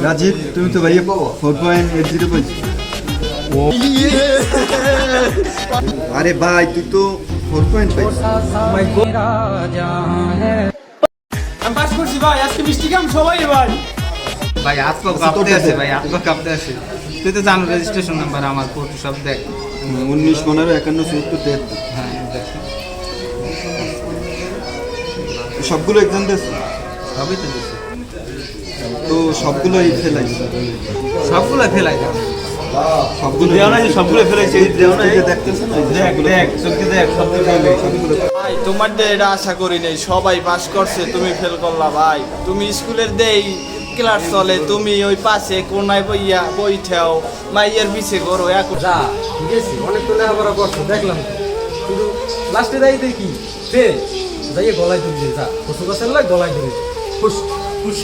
রাজীব তুমি তো ভাইয়া ফোর পয়েন্ট এইট জিরো পাইছো। আরে ভাই তুই তো ফোর পয়েন্ট পাইছিস আমি পাস করছি ভাই আজকে মিষ্টি কাম সবাই ভাই ভাই হাত কাঁপতে আছে ভাই হাত কাঁপতে আছে। তুই তো জানো রেজিস্ট্রেশন নাম্বার আমার ফটো সব দেখ। উনিশ পনেরো একান্ন চুয়াত্তর তেহাত্তর হ্যাঁ সবগুলো এক্সাম দিয়েছে? সবই তো তো সবগুলোই ফেলাই সবগুলো ফেলাই সবগুলো দেও না যে সবগুলো ফেলেছে দেও না চোখে দেখতেছে না এই যে দেখ দেখ চোখে দেখ সবগুলো ফেলে সবগুলো ভাই তোমার দিয়ে এটা আশা করি নাই। সবাই পাস করছে তুমি ফেল করলা ভাই। তুমি স্কুলের দেই ক্লাস চলে তুমি ওই পাশে কোনায় বইয়া বইঠাও মাইয়ের পিছে করো এক যা ঠিক আছে অনেক তো লেখাপড়া করছ দেখলাম। কিন্তু লাস্টে যাই দেখি ফের যাইয়ে গলায় ধরে যা গাছের গলায় ধরে ফুস ফুস